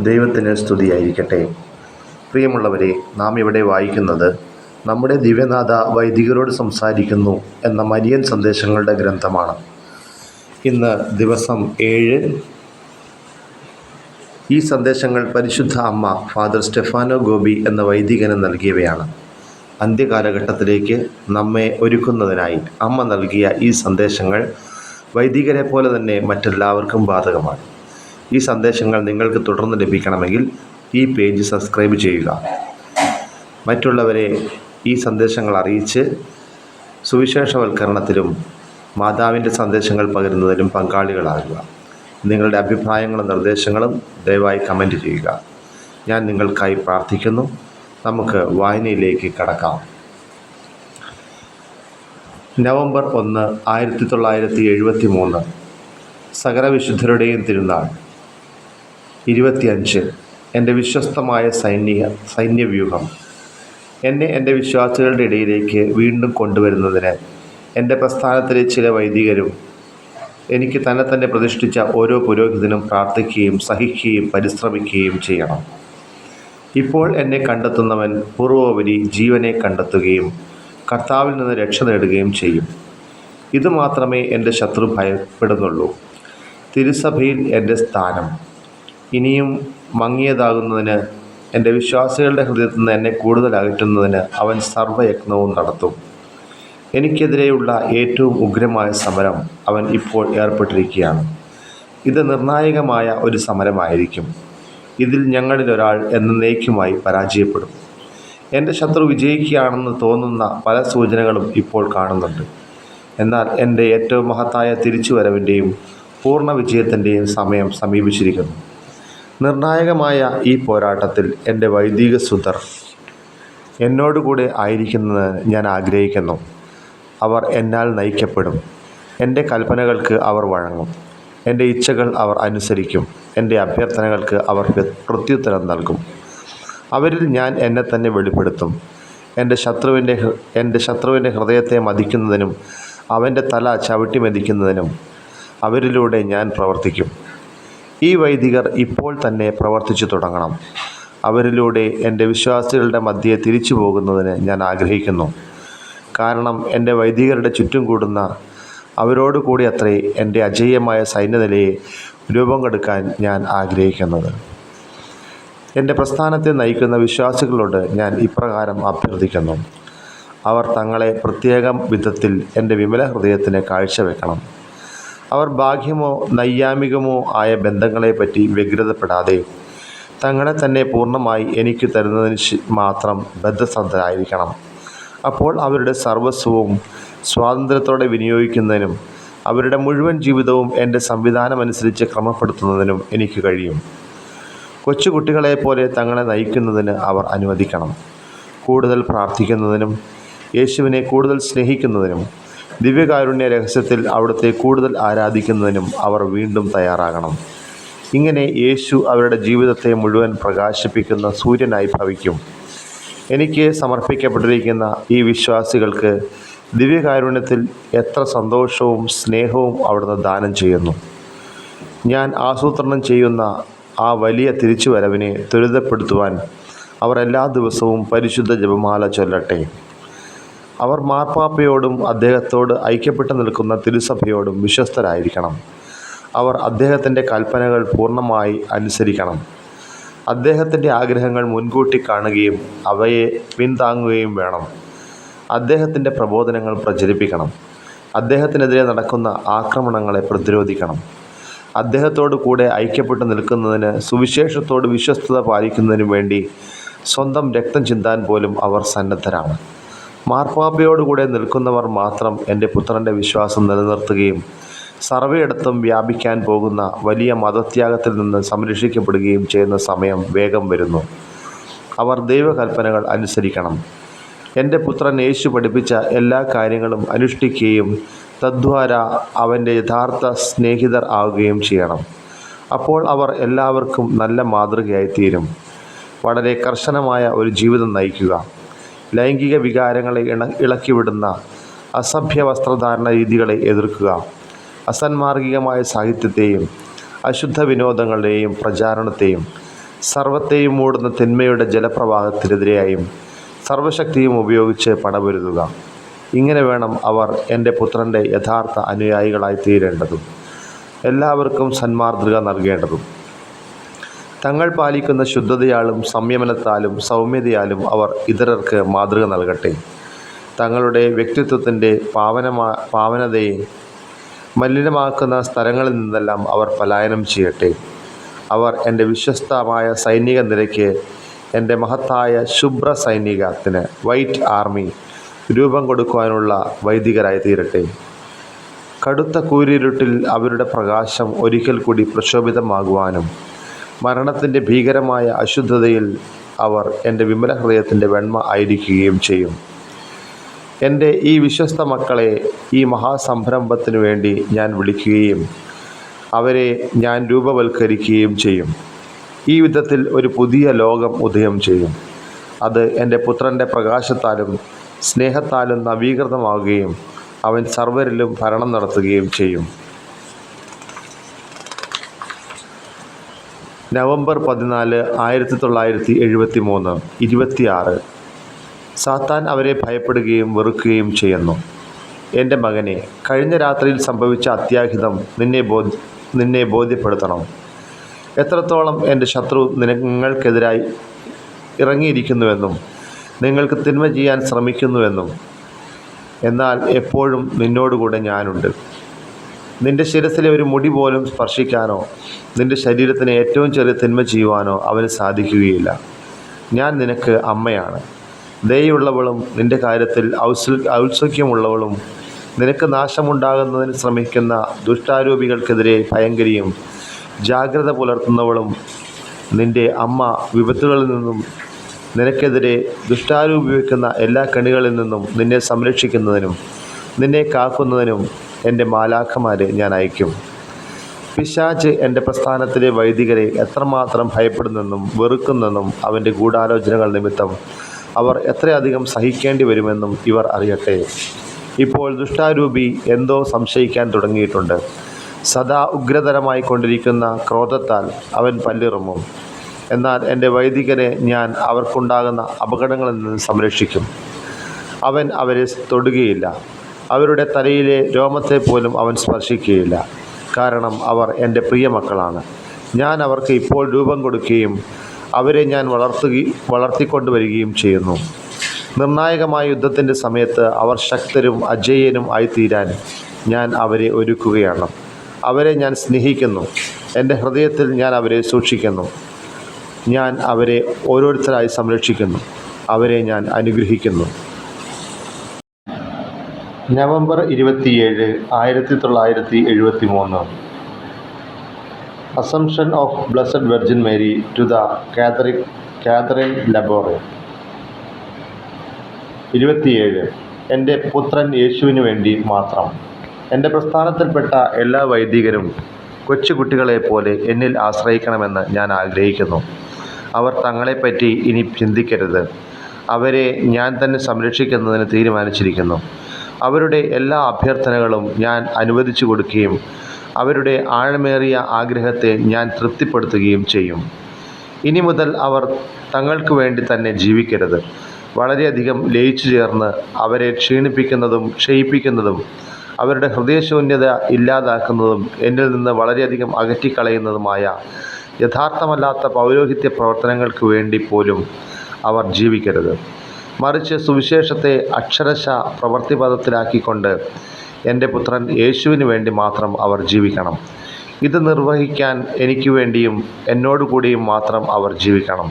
ദൈവത്തിന് സ്തുതിയായിരിക്കട്ടെ. പ്രിയമുള്ളവരെ നാം ഇവിടെ വായിക്കുന്നത് നമ്മുടെ ദിവ്യനാഥ വൈദികരോട് സംസാരിക്കുന്നു എന്ന മരിയൻ സന്ദേശങ്ങളുടെ ഗ്രന്ഥമാണ്. ഇന്ന് ദിവസം ഏഴ്. ഈ സന്ദേശങ്ങൾ പരിശുദ്ധ അമ്മ ഫാദർ സ്റ്റെഫാനോ ഗോപി എന്ന വൈദികന് നൽകിയവയാണ്. അന്ത്യകാലഘട്ടത്തിലേക്ക് നമ്മെ ഒരുക്കുന്നതിനായി അമ്മ നൽകിയ ഈ സന്ദേശങ്ങൾ വൈദികരെ പോലെ തന്നെ മറ്റെല്ലാവർക്കും ബാധകമാണ്. ഈ സന്ദേശങ്ങൾ നിങ്ങൾക്ക് തുടർന്ന് ലഭിക്കണമെങ്കിൽ ഈ പേജ് സബ്സ്ക്രൈബ് ചെയ്യുക. മറ്റുള്ളവരെ ഈ സന്ദേശങ്ങൾ അറിയിച്ച് സുവിശേഷവൽക്കരണത്തിലും മാതാവിന്റെ സന്ദേശങ്ങൾ പകരുന്നതിലും പങ്കാളികളാകുക. നിങ്ങളുടെ അഭിപ്രായങ്ങളും നിർദ്ദേശങ്ങളും ദയവായി കമന്റ് ചെയ്യുക. ഞാൻ നിങ്ങൾക്കായി പ്രാർത്ഥിക്കുന്നു. നമുക്ക് വായനയിലേക്ക് കടക്കാം. നവംബർ ഒന്ന് ആയിരത്തി തൊള്ളായിരത്തി എഴുപത്തി മൂന്ന്. സകല വിശുദ്ധരുടെയും തിരുനാൾ. ഇരുപത്തിയഞ്ച്. എന്റെ വിശ്വസ്തമായ സൈനിക സൈന്യവ്യൂഹം. എന്നെ എന്റെ വിശ്വാസികളുടെ ഇടയിലേക്ക് വീണ്ടും കൊണ്ടുവരുന്നതിന് എന്റെ പ്രസ്ഥാനത്തിലെ ചില വൈദികരും എനിക്ക് തന്നെ തന്നെ പ്രതിഷ്ഠിച്ച ഓരോ പുരോഹിതനും പ്രാർത്ഥിക്കുകയും സഹിക്കുകയും പരിശ്രമിക്കുകയും ചെയ്യണം. ഇപ്പോൾ എന്നെ കണ്ടെത്തുന്നവൻ പൂർവോപരി ജീവനെ കണ്ടെത്തുകയും കർത്താവിൽ നിന്ന് രക്ഷ നേടുകയും ചെയ്യും. ഇത് മാത്രമേ എന്റെ ശത്രു ഭയപ്പെടുന്നുള്ളൂ. തിരുസഭയിൽ എന്റെ സ്ഥാനം. ഇനിയും മങ്ങിയതാകുന്നതിന് എന്റെ വിശ്വാസികളുടെ ഹൃദയത്തിൽ നിന്ന് എന്നെ കൂടുതൽ അകറ്റുന്നതിന് അവൻ സർവയജ്ഞവും നടത്തും. എനിക്കെതിരെയുള്ള ഏറ്റവും ഉഗ്രമായ സമരം അവൻ ഇപ്പോൾ ഏർപ്പെട്ടിരിക്കുകയാണ്. ഇത് നിർണായകമായ ഒരു സമരമായിരിക്കും. ഇതിൽ ഞങ്ങളിലൊരാൾ എന്നേക്കുമായി പരാജയപ്പെടും. എന്റെ ശത്രു വിജയിക്കുകയാണെന്ന് തോന്നുന്ന പല സൂചനകളും ഇപ്പോൾ കാണുന്നുണ്ട്. എന്നാൽ എന്റെ ഏറ്റവും മഹത്തായ തിരിച്ചുവരവിന്റെയും പൂർണ വിജയത്തിന്റെയും സമയം സമീപിച്ചിരിക്കുന്നു. നിർണായകമായ ഈ പോരാട്ടത്തിൽ എന്റെ വൈദിക സുതർ എന്നോടുകൂടെ ആയിരിക്കുന്നത് ഞാൻ ആഗ്രഹിക്കുന്നു. അവർ എന്നാൽ നയിക്കപ്പെടും. എന്റെ കൽപ്പനകൾക്ക് അവർ വഴങ്ങും. എന്റെ ഇച്ഛകൾ അവർ അനുസരിക്കും. എന്റെ അഭ്യർത്ഥനകൾക്ക് അവർ പ്രത്യുത്തരം നൽകും. അവരിൽ ഞാൻ എന്നെ തന്നെ വെളിപ്പെടുത്തും. എന്റെ ശത്രുവിന്റെ എന്റെ ശത്രുവിന്റെ ഹൃദയത്തെ മതിക്കുന്നതിനും അവന്റെ തല ചവിട്ടി മെതിക്കുന്നതിനും അവരിലൂടെ ഞാൻ പ്രവർത്തിക്കും. ഈ വൈദികർ ഇപ്പോൾ തന്നെ പ്രവർത്തിച്ചു തുടങ്ങണം. അവരിലൂടെ എന്റെ വിശ്വാസികളുടെ മധ്യേ തിരിച്ചു പോകുന്നതിന് ഞാൻ ആഗ്രഹിക്കുന്നു. കാരണം എന്റെ വൈദികരുടെ ചുറ്റും കൂടുന്ന അവരോട് കൂടി അത്രേ എന്റെ അജയ്യമായ സൈന്യനിലയെ രൂപം കൊടുക്കാൻ ഞാൻ ആഗ്രഹിക്കുന്നത്. എന്റെ പ്രസ്ഥാനത്തെ നയിക്കുന്ന വിശ്വാസികളോട് ഞാൻ ഇപ്രകാരം അഭ്യർത്ഥിക്കുന്നു. അവർ തങ്ങളെ പ്രത്യേകം വിധത്തിൽ എന്റെ വിമല ഹൃദയത്തിന് കാഴ്ചവെക്കണം. അവർ ബാഹ്യമോ നൈയാമികമോ ആയ ബന്ധങ്ങളെപ്പറ്റി വ്യഗ്രതപ്പെടാതെ തങ്ങളെ തന്നെ പൂർണമായി എനിക്ക് തരുന്നതിന് മാത്രം ബദ്ധശ്രദ്ധരായിരിക്കണം അപ്പോൾ അവരുടെ സർവസ്വവും സ്വാതന്ത്ര്യത്തോടെ വിനിയോഗിക്കുന്നതിനും അവരുടെ മുഴുവൻ ജീവിതവും എന്റെ സംവിധാനമനുസരിച്ച് ക്രമപ്പെടുത്തുന്നതിനും എനിക്ക് കഴിയും. കൊച്ചുകുട്ടികളെപ്പോലെ തങ്ങളെ നയിക്കുന്നതിന് അവർ അനുവദിക്കണം. കൂടുതൽ പ്രാർത്ഥിക്കുന്നതിനും യേശുവിനെ കൂടുതൽ സ്നേഹിക്കുന്നതിനും ദിവ്യകാരുണ്യ രഹസ്യത്തിൽ അവിടുത്തെ കൂടുതൽ ആരാധിക്കുന്നതിനും അവർ വീണ്ടും തയ്യാറാകണം. ഇങ്ങനെ യേശു അവരുടെ ജീവിതത്തെ മുഴുവൻ പ്രകാശിപ്പിക്കുന്ന സൂര്യനായി ഭവിക്കും. എനിക്ക് സമർപ്പിക്കപ്പെട്ടിരിക്കുന്ന ഈ വിശ്വാസികൾക്ക് ദിവ്യകാരുണ്യത്തിൽ എത്ര സന്തോഷവും സ്നേഹവും അവിടുന്ന് ദാനം ചെയ്യുന്നു. ഞാൻ ആസൂത്രണം ചെയ്യുന്ന ആ വലിയ തിരിച്ചുവരവിനെ ത്വരിതപ്പെടുത്തുവാൻ അവർ എല്ലാ ദിവസവും പരിശുദ്ധ ജപമാല ചൊല്ലട്ടെ. അവർ മാർപ്പാപ്പയോടും അദ്ദേഹത്തോട് ഐക്യപ്പെട്ടു നിൽക്കുന്ന തിരുസഭയോടും വിശ്വസ്തരായിരിക്കണം. അവർ അദ്ദേഹത്തിന്റെ കൽപ്പനകൾ പൂർണമായി അനുസരിക്കണം. അദ്ദേഹത്തിന്റെ ആഗ്രഹങ്ങൾ മുൻകൂട്ടി കാണുകയും അവയെ പിന്താങ്ങുകയും വേണം. അദ്ദേഹത്തിന്റെ പ്രബോധനങ്ങൾ പ്രചരിപ്പിക്കണം. അദ്ദേഹത്തിനെതിരെ നടക്കുന്ന ആക്രമണങ്ങളെ പ്രതിരോധിക്കണം. അദ്ദേഹത്തോടു കൂടെ ഐക്യപ്പെട്ടു നിൽക്കുന്നതിന് സുവിശേഷത്തോട് വിശ്വസ്തത പാലിക്കുന്നതിനു വേണ്ടി സ്വന്തം രക്തം ചിന്താൻ പോലും അവർ സന്നദ്ധരാണ്. മാർപ്പാപ്പയോടുകൂടെ നിൽക്കുന്നവർ മാത്രം എന്റെ പുത്രന്റെ വിശ്വാസം നിലനിർത്തുകയും സർവയിടത്തും വ്യാപിക്കാൻ പോകുന്ന വലിയ മതത്യാഗത്തിൽ നിന്ന് സംരക്ഷിക്കപ്പെടുകയും ചെയ്യുന്ന സമയം വേഗം വരുന്നു. അവർ ദൈവകൽപ്പനകൾ അനുസരിക്കണം. എന്റെ പുത്രൻ യേശു പഠിപ്പിച്ച എല്ലാ കാര്യങ്ങളും അനുഷ്ഠിക്കുകയും തദ്വാര അവന്റെ യഥാർത്ഥ സ്നേഹിതർ ആവുകയും ചെയ്യണം. അപ്പോൾ അവർ എല്ലാവർക്കും നല്ല മാതൃകയായിത്തീരും. വളരെ കർശനമായ ഒരു ജീവിതം നയിക്കുക. ലൈംഗിക വികാരങ്ങളെ ഇണ ഇളക്കിവിടുന്ന അസഭ്യ വസ്ത്രധാരണ രീതികളെ എതിർക്കുക. അസന്മാർഗികമായ സാഹിത്യത്തെയും അശുദ്ധ വിനോദങ്ങളുടെയും പ്രചാരണത്തെയും സർവത്തെയും മൂടുന്ന തിന്മയുടെ ജലപ്രവാഹത്തിനെതിരെയായും സർവശക്തിയും ഉപയോഗിച്ച് പടപൊരുതുക ഇങ്ങനെ വേണം അവർ എന്റെ പുത്രന്റെ യഥാർത്ഥ അനുയായികളായി തീരേണ്ടതും എല്ലാവർക്കും സന്മാർദ്ദക നൽകേണ്ടതും. തങ്ങൾ പാലിക്കുന്ന ശുദ്ധതയാലും സംയമനത്താലും സൗമ്യതയാലും അവർ ഇതരർക്ക് മാതൃക നൽകട്ടെ. തങ്ങളുടെ വ്യക്തിത്വത്തിന്റെ പാവനമാ പാവനതയെ മലിനമാക്കുന്ന സ്ഥലങ്ങളിൽ നിന്നെല്ലാം അവർ പലായനം ചെയ്യട്ടെ. അവർ എന്റെ വിശ്വസ്തമായ സൈനിക നിരയ്ക്ക് എന്റെ മഹത്തായ ശുഭ്ര സൈനികത്തിന് വൈറ്റ് ആർമി രൂപം കൊടുക്കുവാനുള്ള വൈദികരായി തീരട്ടെ. കടുത്ത കൂരിരുട്ടിൽ അവരുടെ പ്രകാശം ഒരിക്കൽ കൂടി പ്രക്ഷോഭിതമാകുവാനും മരണത്തിന്റെ ഭീകരമായ അശുദ്ധതയിൽ അവർ എന്റെ വിമല ഹൃദയത്തിന്റെ വെണ്മ ആയിരിക്കുകയും ചെയ്യും. എന്റെ ഈ വിശ്വസ്ത മക്കളെ ഈ മഹാസംരംഭത്തിനു വേണ്ടി ഞാൻ വിളിക്കുകയും അവരെ ഞാൻ രൂപവൽക്കരിക്കുകയും ചെയ്യും. ഈ വിധത്തിൽ ഒരു പുതിയ ലോകം ഉദയം ചെയ്യും. അത് എന്റെ പുത്രന്റെ പ്രകാശത്താലും സ്നേഹത്താലും നവീകൃതമാവുകയും അവൻ സർവരിലും ഭരണം നടത്തുകയും ചെയ്യും. നവംബർ പതിനാല് ആയിരത്തി തൊള്ളായിരത്തി എഴുപത്തി മൂന്ന് ഇരുപത്തിയാറ്. സാത്താൻ അവരെ ഭയപ്പെടുകയും വെറുക്കുകയും ചെയ്യുന്നു. എന്റെ മകനെ കഴിഞ്ഞ രാത്രിയിൽ സംഭവിച്ച അത്യാഹിതം നിന്നെ ബോധ നിന്നെ ബോധ്യപ്പെടുത്തണം. എത്രത്തോളം എന്റെ ശത്രു നിങ്ങൾക്കെതിരായി ഇറങ്ങിയിരിക്കുന്നുവെന്നും നിങ്ങൾക്ക് തിന്മ ചെയ്യാൻ ശ്രമിക്കുന്നുവെന്നും എന്നാൽ എപ്പോഴും നിന്നോടുകൂടെ ഞാനുണ്ട്. നിന്റെ ശിരസിലെ ഒരു മുടി പോലും സ്പർശിക്കാനോ നിന്റെ ശരീരത്തിന് ഏറ്റവും ചെറിയ തിന്മ ചെയ്യുവാനോ അവന് സാധിക്കുകയില്ല. ഞാൻ നിനക്ക് അമ്മയാണ്. ദയുള്ളവളും നിന്റെ കാര്യത്തിൽ ഔത്സ ഔത്സുഖ്യമുള്ളവളും നിനക്ക് നാശമുണ്ടാകുന്നതിന് ശ്രമിക്കുന്ന ദുഷ്ടാരോപികൾക്കെതിരെ ഭയങ്കരിയും ജാഗ്രത പുലർത്തുന്നവളും നിന്റെ അമ്മ വിപത്തുകളിൽ നിന്നും നിനക്കെതിരെ ദുഷ്ടാരോപിക്കുന്ന എല്ലാ കണികളിൽ നിന്നും നിന്നെ സംരക്ഷിക്കുന്നതിനും നിന്നെ കാക്കുന്നതിനും എന്റെ മാലാഖമാരെ ഞാൻ അയക്കും. പിശാച്ച് എന്റെ പ്രസ്ഥാനത്തിലെ വൈദികരെ എത്രമാത്രം ഭയപ്പെടുന്നെന്നും വെറുക്കുന്നെന്നും അവന്റെ ഗൂഢാലോചനകൾ നിമിത്തം അവർ എത്രയധികം സഹിക്കേണ്ടി വരുമെന്നും ഇവർ അറിയട്ടെ. ഇപ്പോൾ ദുഷ്ടാരൂപി എന്തോ സംശയിക്കാൻ തുടങ്ങിയിട്ടുണ്ട്. സദാ ഉഗ്രതരമായി കൊണ്ടിരിക്കുന്ന ക്രോധത്താൽ അവൻ പല്ലിറുമും എന്നാൽ എന്റെ വൈദികരെ ഞാൻ അവർക്കുണ്ടാകുന്ന അപകടങ്ങളിൽ നിന്ന് സംരക്ഷിക്കും. അവൻ അവരെ തൊടുകയില്ല. അവരുടെ തലയിലെ രോമത്തെ പോലും അവൻ സ്പർശിക്കുകയില്ല. കാരണം അവർ എന്റെ പ്രിയ മക്കളാണ്. ഞാൻ അവർക്ക് ഇപ്പോൾ രൂപം കൊടുക്കുകയും അവരെ ഞാൻ വളർത്തുകയും വളർത്തിക്കൊണ്ടുവരികയും ചെയ്യുന്നു. നിർണായകമായ യുദ്ധത്തിന്റെ സമയത്ത് അവർ ശക്തരും അജയ്യനും ആയിത്തീരാൻ ഞാൻ അവരെ ഒരുക്കുകയാണ്. അവരെ ഞാൻ സ്നേഹിക്കുന്നു. എന്റെ ഹൃദയത്തിൽ ഞാൻ അവരെ സൂക്ഷിക്കുന്നു. ഞാൻ അവരെ ഓരോരുത്തരായി സംരക്ഷിക്കുന്നു. അവരെ ഞാൻ അനുഗ്രഹിക്കുന്നു. നവംബർ ഇരുപത്തിയേഴ് ആയിരത്തി തൊള്ളായിരത്തി എഴുപത്തി മൂന്ന് Assumption of Blessed Virgin Mary to the കാതറിക് Catherine Labouré ഇരുപത്തിയേഴ്. എന്റെ പുത്രൻ യേശുവിന് വേണ്ടി മാത്രം. എന്റെ പ്രസ്ഥാനത്തിൽപ്പെട്ട എല്ലാ വൈദികരും കൊച്ചുകുട്ടികളെ പോലെ എന്നിൽ ആശ്രയിക്കണമെന്ന് ഞാൻ ആഗ്രഹിക്കുന്നു. അവർ തങ്ങളെപ്പറ്റി ഇനി ചിന്തിക്കരുത്. അവരെ ഞാൻ തന്നെ സംരക്ഷിക്കുന്നതിന് തീരുമാനിച്ചിരിക്കുന്നു. അവരുടെ എല്ലാ അഭ്യർത്ഥനകളും ഞാൻ അനുവദിച്ചു കൊടുക്കുകയും അവരുടെ ആഴമേറിയ ആഗ്രഹത്തെ ഞാൻ തൃപ്തിപ്പെടുത്തുകയും ചെയ്യും. ഇനി മുതൽ അവർ തങ്ങൾക്ക് വേണ്ടി തന്നെ ജീവിക്കരുത്. വളരെയധികം ലയിച്ചു ചേർന്ന് അവരെ ക്ഷീണിപ്പിക്കുന്നതും ക്ഷയിപ്പിക്കുന്നതും അവരുടെ ഹൃദയശൂന്യത ഇല്ലാതാക്കുന്നതും എന്നിൽ നിന്ന് വളരെയധികം അകറ്റിക്കളയുന്നതുമായ യഥാർത്ഥമല്ലാത്ത പൗരോഹിത്യ പ്രവർത്തനങ്ങൾക്ക് വേണ്ടി പോലും അവർ ജീവിക്കരുത്. മറിച്ച് സുവിശേഷത്തെ അക്ഷരശ പ്രവൃത്തിപഥത്തിലാക്കിക്കൊണ്ട് എന്റെ പുത്രൻ യേശുവിന് വേണ്ടി മാത്രം അവർ ജീവിക്കണം. ഇത് നിർവഹിക്കാൻ എനിക്ക് വേണ്ടിയും എന്നോടുകൂടിയും മാത്രം അവർ ജീവിക്കണം.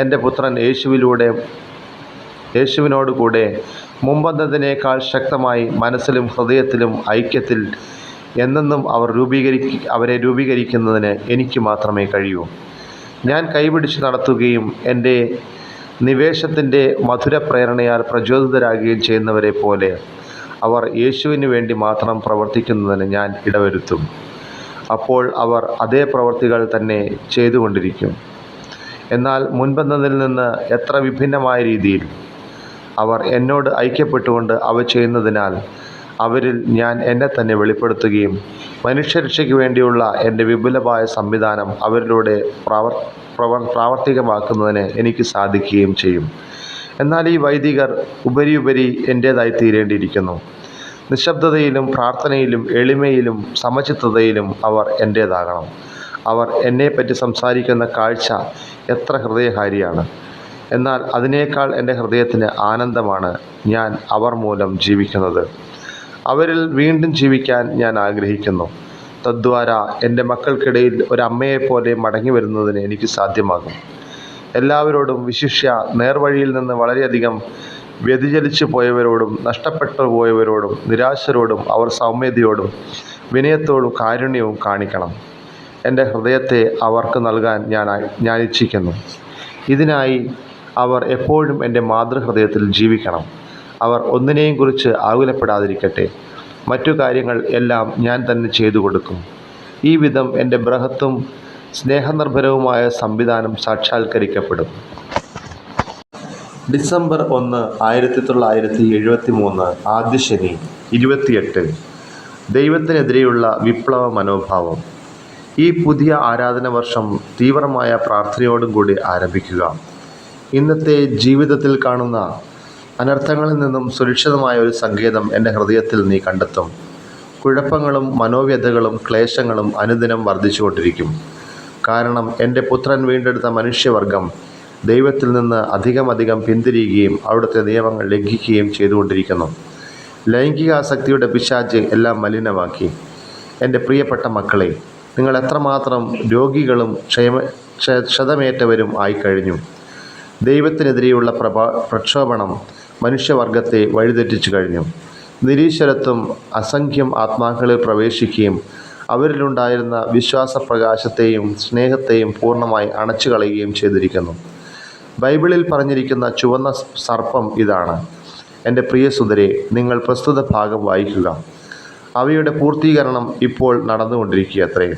എന്റെ പുത്രൻ യേശുവിലൂടെ യേശുവിനോട് കൂടെ മുമ്പെന്നതിനേക്കാൾ ശക്തമായി മനസ്സിലും ഹൃദയത്തിലും ഐക്യത്തിൽ എന്നെന്നും അവർ രൂപീകരി അവരെ രൂപീകരിക്കുന്നതിന് എനിക്ക് മാത്രമേ കഴിയൂ. ഞാൻ കൈപിടിച്ച് നടത്തുകയും എന്റെ നിവേശത്തിന്റെ മധുര പ്രേരണയാൽ പ്രചോദിതരാകുകയും ചെയ്യുന്നവരെ പോലെ അവർ യേശുവിന് വേണ്ടി മാത്രം പ്രവർത്തിക്കുന്നതിന് ഞാൻ ഇടവരുത്തും. അപ്പോൾ അവർ അതേ പ്രവർത്തികൾ തന്നെ ചെയ്തുകൊണ്ടിരിക്കും. എന്നാൽ മുൻപെന്നതിൽ നിന്ന് എത്ര വിഭിന്നമായ രീതിയിൽ അവർ എന്നോട് ഐക്യപ്പെട്ടുകൊണ്ട് അവ ചെയ്യുന്നതിനാൽ അവരിൽ ഞാൻ എന്നെ തന്നെ വെളിപ്പെടുത്തുകയും മനുഷ്യരക്ഷയ്ക്ക് വേണ്ടിയുള്ള എന്റെ വിപുലമായ സംവിധാനം അവരിലൂടെ പ്രാവർ പ്രവർ പ്രാവർത്തികമാക്കുന്നതിന് എനിക്ക് സാധിക്കുകയും ചെയ്യും. എന്നാൽ ഈ വൈദികർ ഉപരിയുപരി എന്റേതായി തീരേണ്ടിയിരിക്കുന്നു. നിശബ്ദതയിലും പ്രാർത്ഥനയിലും എളിമയിലും സമചിത്തതയിലും അവർ എന്റേതാകണം അവർ എന്നെപ്പറ്റി സംസാരിക്കുന്ന കാഴ്ച എത്ര ഹൃദയഹാരിയാണ്. എന്നാൽ അതിനേക്കാൾ എന്റെ ഹൃദയത്തിന് ആനന്ദമാണ് ഞാൻ അവർ മൂലം ജീവിക്കുന്നത്. അവരിൽ വീണ്ടും ജീവിക്കാൻ ഞാൻ ആഗ്രഹിക്കുന്നു. തദ്വാര എന്റെ മക്കൾക്കിടയിൽ ഒരമ്മയെപ്പോലെ മടങ്ങി വരുന്നതിന് എനിക്ക് സാധ്യമാകും. എല്ലാവരോടും വിശിഷ്യ നേർവഴിയിൽ നിന്ന് വളരെയധികം വ്യതിചലിച്ചു പോയവരോടും നഷ്ടപ്പെട്ടു പോയവരോടും നിരാശരോടും അവർ സൗമ്യതയോടും വിനയത്തോടും കാരുണ്യവും കാണിക്കണം. എന്റെ ഹൃദയത്തെ അവർക്ക് നൽകാൻ ഞാൻ ഞാൻ ഇച്ഛിക്കുന്നു. ഇതിനായി അവർ എപ്പോഴും എന്റെ മാതൃഹൃദയത്തിൽ ജീവിക്കണം. അവർ ഒന്നിനെയും കുറിച്ച് ആകുലപ്പെടാതിരിക്കട്ടെ. മറ്റു കാര്യങ്ങൾ എല്ലാം ഞാൻ തന്നെ ചെയ്തു കൊടുക്കും. ഈ വിധം എന്റെ ബൃഹത്തും സ്നേഹനിർഭരവുമായ സംവിധാനം സാക്ഷാത്കരിക്കപ്പെടും. ഡിസംബർ ഒന്ന് ആയിരത്തി തൊള്ളായിരത്തി എഴുപത്തി മൂന്ന് ആദ്യ ശനി ഇരുപത്തിയെട്ട്. ദൈവത്തിനെതിരെയുള്ള വിപ്ലവ മനോഭാവം. ഈ പുതിയ ആരാധന വർഷം തീവ്രമായ പ്രാർത്ഥനയോടും കൂടി ആരംഭിക്കുക. ഇന്നത്തെ ജീവിതത്തിൽ കാണുന്ന അനർത്ഥങ്ങളിൽ നിന്നും സുരക്ഷിതമായ ഒരു സങ്കേതം എന്റെ ഹൃദയത്തിൽ നീ കണ്ടെത്തും. കുഴപ്പങ്ങളും മനോവ്യഥകളും ക്ലേശങ്ങളും അനുദിനം വർദ്ധിച്ചുകൊണ്ടിരിക്കും. കാരണം എന്റെ പുത്രൻ വീണ്ടെടുത്ത മനുഷ്യവർഗം ദൈവത്തിൽ നിന്ന് അധികമധികം പിന്തിരിയുകയും അവിടുത്തെ നിയമങ്ങൾ ലംഘിക്കുകയും ചെയ്തുകൊണ്ടിരിക്കുന്നു. ലൈംഗികാസക്തിയുടെ പിശാച് എല്ലാം മലിനമാക്കി. എന്റെ പ്രിയപ്പെട്ട മക്കളെ നിങ്ങൾ എത്രമാത്രം രോഗികളും ക്ഷയമ ക്ഷ ക്ഷതമേറ്റവരും ആയിക്കഴിഞ്ഞു. ദൈവത്തിനെതിരെയുള്ള പ്രഭാ പ്രക്ഷോഭണം മനുഷ്യവർഗത്തെ വഴിതെറ്റിച്ചു കഴിഞ്ഞു. നിരീശ്വരത്വം അസംഖ്യം ആത്മാക്കളിൽ പ്രവേശിക്കുകയും അവരിലുണ്ടായിരുന്ന വിശ്വാസപ്രകാശത്തെയും സ്നേഹത്തെയും പൂർണമായി അണച്ചു കളയുകയും ചെയ്തിരിക്കുന്നു. ബൈബിളിൽ പറഞ്ഞിരിക്കുന്ന ചുവന്ന സർപ്പം ഇതാണ്. എന്റെ പ്രിയ സുതരെ നിങ്ങൾ പ്രസ്തുത ഭാഗം വായിക്കുക. അവയുടെ പൂർത്തീകരണം ഇപ്പോൾ നടന്നുകൊണ്ടിരിക്കുക അത്രേ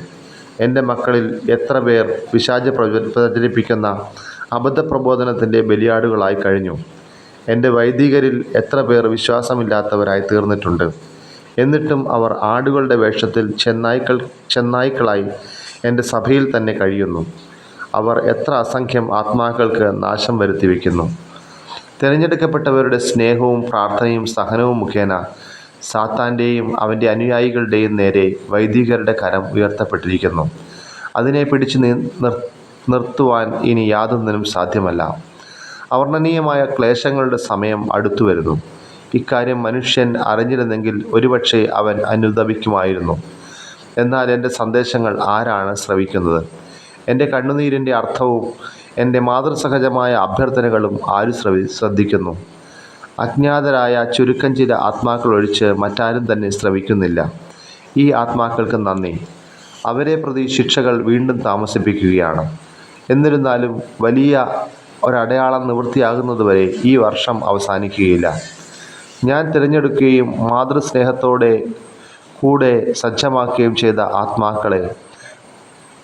എന്റെ മക്കളിൽ എത്ര പേർ പിശാച് പ്രചരിപ്പിക്കുന്ന അബദ്ധ പ്രബോധനത്തിന്റെ ബലിയാടുകളായി കഴിഞ്ഞു. എന്റെ വൈദികരിൽ എത്ര പേർ വിശ്വാസമില്ലാത്തവരായി തീർന്നിട്ടുണ്ട്. എന്നിട്ടും അവർ ആടുകളുടെ വേഷത്തിൽ ചെന്നായ്ക്കൾ ചെന്നായ്ക്കളായി എന്റെ സഭയിൽ തന്നെ കഴിയുന്നു. അവർ എത്ര അസംഖ്യം ആത്മാക്കൾക്ക് നാശം വരുത്തി വയ്ക്കുന്നു. തിരഞ്ഞെടുക്കപ്പെട്ടവരുടെ സ്നേഹവും പ്രാർത്ഥനയും സഹനവും മുഖേന സാത്താന്റെയും അവന്റെ അനുയായികളുടെയും നേരെ വൈദികരുടെ കരം ഉയർത്തപ്പെട്ടിരിക്കുന്നു. അതിനെ പിടിച്ചു നിർ നിർത്തുവാൻ ഇനി യാതൊന്നിനും സാധ്യമല്ല. അവർണനീയമായ ക്ലേശങ്ങളുടെ സമയം അടുത്തു വരുന്നു. ഇക്കാര്യം മനുഷ്യൻ അറിഞ്ഞിരുന്നെങ്കിൽ ഒരുപക്ഷെ അവൻ അനുദപിക്കുമായിരുന്നു. എന്നാൽ എന്റെ സന്ദേശങ്ങൾ ആരാണ് ശ്രവിക്കുന്നത്? എന്റെ കണ്ണുനീരിന്റെ അർത്ഥവും എന്റെ മാതൃസഹജമായ അഭ്യർത്ഥനകളും ആര് ശ്രവി ശ്രദ്ധിക്കുന്നു? അജ്ഞാതരായ ചുരുക്കം ചില ആത്മാക്കൾ ഒഴിച്ച് മറ്റാരും തന്നെ ശ്രവിക്കുന്നില്ല. ഈ ആത്മാക്കൾക്ക് നന്ദി. അവരെ പ്രതി ശിക്ഷകൾ വീണ്ടും താമസിപ്പിക്കുകയാണ്. എന്നിരുന്നാലും വലിയ ഒരടയാളം നിവൃത്തിയാകുന്നതുവരെ ഈ വർഷം അവസാനിക്കുകയില്ല. ഞാൻ തിരഞ്ഞെടുക്കുകയും മാതൃസ്നേഹത്തോടെ കൂടെ സജ്ജമാക്കുകയും ചെയ്ത ആത്മാക്കളെ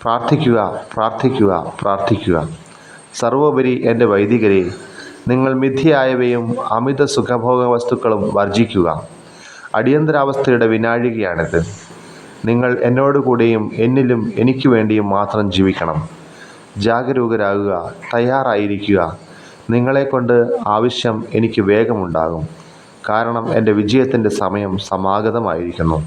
പ്രാർത്ഥിക്കുക പ്രാർത്ഥിക്കുക പ്രാർത്ഥിക്കുക. സർവോപരി എന്റെ വൈദികരെ നിങ്ങൾ മിഥ്യയായവയും അമിത സുഖഭോഗ വസ്തുക്കളും വർജിക്കുക. അടിയന്തരാവസ്ഥയുടെ വിനാഴികയാണിത്. നിങ്ങൾ എന്നോടുകൂടെയും എന്നിലും എനിക്ക് വേണ്ടിയും മാത്രം ജീവിക്കണം. ജാഗരൂകരാകുക തയ്യാറായിരിക്കുക. നിങ്ങളെക്കൊണ്ട് ആവശ്യം എനിക്ക് വേഗമുണ്ടാകും. കാരണം എന്റെ വിജയത്തിന്റെ സമയം സമാഗതമായിരിക്കുന്നു.